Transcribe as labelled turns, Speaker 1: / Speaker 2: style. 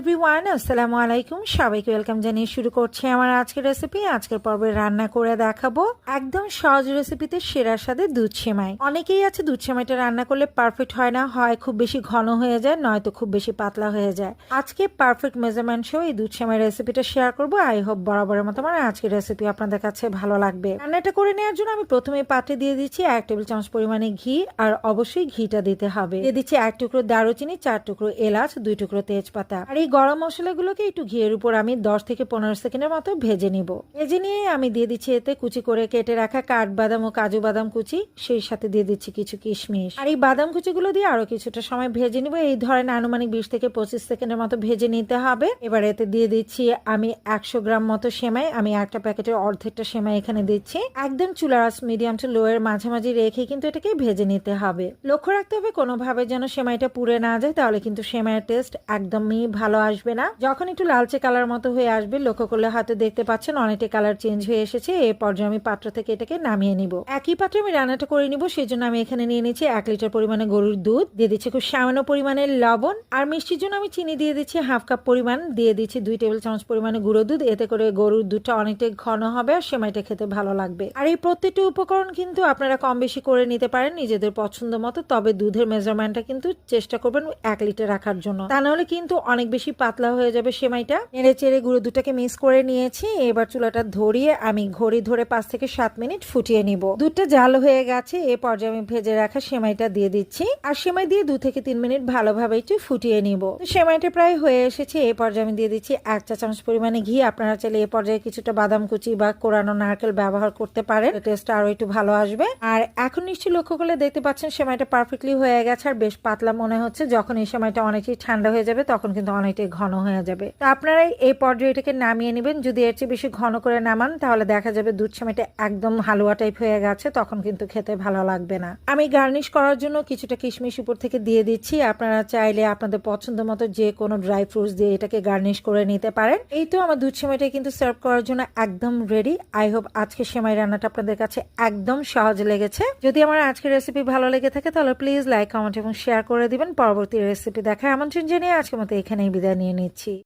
Speaker 1: Everyone আসসালামু আলাইকুম সবাইকে ওয়েলকাম জানিয়ে শুরু করছি আমার আজকের রেসিপি আজকের পর্বে রান্না করে দেখাবো। একদম সহজ রেসিপিতে সেরার সাথে দুধ সেমাই। অনেকেই আছে দুধ সেমাইটা রান্না করলে পারফেক্ট হয় না, হয় খুব বেশি ঘন হয়ে যায়, নয়তো খুব বেশি পাতলা হয়ে যায়। আজকে পারফেক্ট মেজারমেন্ট সহ এই দুধ সেমাই রেসিপিটা শেয়ার করব। আই হোপ বরাবরের মতো আমার আজকের রেসিপি আপনাদের কাছে ভালো লাগবে। রান্নাটা করে নেওয়ার জন্য আমি প্রথমে পাত্রে দিয়ে দিচ্ছি এক টেবিল চামচ পরিমাণে ঘি, আর অবশ্যই ঘিটা দিতে হবে। দিয়ে দিচ্ছি এক টুকরো দারুচিনি, চার টুকরো এলাচ, দুই টুকরো তেজপাতা। আর এই গরম মশলাগুলোকে একটু ঘিয়ের উপর আমি দশ থেকে পনেরো সেকেন্ডের মতো ভেজে নিব। ভেজে নিয়ে আমি দিয়ে দিচ্ছি এতে কুচি করে কেটে রাখা কাঠবাদাম ও কাজু বাদাম কুচি, সেই সাথে দিয়ে দিচ্ছি কিছু কিশমিশ। আর এই বাদাম কুচিগুলো দিয়ে আরও কিছুটা সময় ভেজে নিব। এই ধরেন আনুমানিক বিশ থেকে পঁচিশ সেকেন্ডের মতো ভেজে নিতে হবে। এবার এতে দিয়ে দিচ্ছি আমি একশো গ্রাম মতো সেমাই। আমি একটা প্যাকেটের অর্ধেকটা সেমাই এখানে দিচ্ছি। একদম চুলার মিডিয়াম টু লো এর মাঝামাঝি রেখে কিন্তু এটাকে ভেজে নিতে হবে। লক্ষ্য রাখতে হবে কোনোভাবে যেন সেমাইটা পুড়ে না যায়, তাহলে কিন্তু সেমাইয়ের টেস্ট একদমই ভালো আসবে না। যখন একটু লালচে কালার মতো হয়ে আসবে, লক্ষ্য করলে হাতে দেখতে পাচ্ছেন অনেকটা কালার চেঞ্জ হয়ে এসেছে। এই পর্যায়ে আমি পাত্র থেকে এটাকে নামিয়ে নিব। একই পাত্রে আমি রান্নাটা করে নিব সেই জন্য আমি এখানে নিয়ে নিচ্ছি এক লিটার পরিমাণে গরুর দুধ, দিয়ে দিচ্ছি খুব সামান্য পরিমাণে লবণ, আর মিষ্টির জন্য আমি চিনি দিয়ে দিচ্ছি হাফ কাপ পরিমাণ, দিয়ে দিচ্ছি দুই টেবিল চামচ পরিমাণে গুঁড়ো দুধ, এতে করে গরুর দুধটা অনেকটাই ঘন হবে আর সেমাইটা খেতে ভালো লাগবে। আর এই প্রত্যেকটি উপকরণ কিন্তু আপনারা কম বেশি করে নিতে পারেন নিজেদের পছন্দ মতো, তবে দুধের মেজারমেন্টটা কিন্তু চেষ্টা করবেন এক লিটার রাখার জন্য। তা নাহলে কিন্তু অনেক বেশি পাতলা হয়ে যাবে সেমাইটা। নেড়ে চেড়ে গুঁড়ো দুধটাকে মিক্স করে নিয়েছি। এবার চুলাটা ধরিয়ে আমি ঘড়ি ধরে পাঁচ থেকে সাত মিনিট ফুটিয়ে নিব। দুধটা জাল হয়ে গেছে, এ পর্যায়ে আমি ভেজে রাখা সেমাইটা দিয়ে দিচ্ছি। আর সেমাই দিয়ে দু থেকে তিন মিনিট ভালোভাবে একটু ফুটিয়ে নিব। সেমাইটা প্রায় হয়ে এসেছে, এ পর্যায়ে আমি দিয়ে দিচ্ছি এক চা চামচ পরিমাণে ঘি। আপনারা চাইলে এ পর্যায়ে কিছুটা বাদাম কুচি বা কোরানো নারকেল ব্যবহার করতে পারেন। টেস্টটা আরও একটু ভালো আসবে। আর এখন নিশ্চয়ই লক্ষ্য করলে দেখতে পাচ্ছেন, সেমাইটা পারফেক্টলি হয়ে গেছে। আর বেশ পাতলা মনে হচ্ছে, যখন এই সময়টা অনেকটাই ঠান্ডা হয়ে যাবে, তখন কিন্তু অনেকটাই ঘন হয়ে যাবে। তো আপনারা এই পর্যায়ে এটাকে নামিয়ে নেবেন। যদি এর চেয়ে বেশি ঘন করে নামান, তাহলে দেখা যাবে দুধ সেমাইটা একদম হালুয়া টাইপ হয়ে গেছে, তখন কিন্তু খেতে ভালো লাগবে না। আমি গার্নিশ করার জন্য কিছুটা কিশমিশ উপর থেকে দিয়ে দিচ্ছি। আপনারা চাইলে আপনাদের পছন্দ মতো যে কোনো ড্রাই ফ্রুটস দিয়ে এটাকে গার্নিশ করে নিতে পারেন। এই তো আমার দুধ সেমাইটা কিন্তু সার্ভ করার জন্য একদম রেডি আই হোপ আজকে সেমাই রান্নাটা আপনাদের কাছে একদম সহজ লেগেছে। যদি আমার আজকের রেসিপি ভালো লেগে থাকে, তাহলে প্লিজ লাইক কমেন্ট এবং শেয়ার করে দিবেন। পরবর্তী রেসিপি দেখার আমন্ত্রণ জানিয়ে আজকের মতো এখানেই বিদায় নিয়ে নিচ্ছি।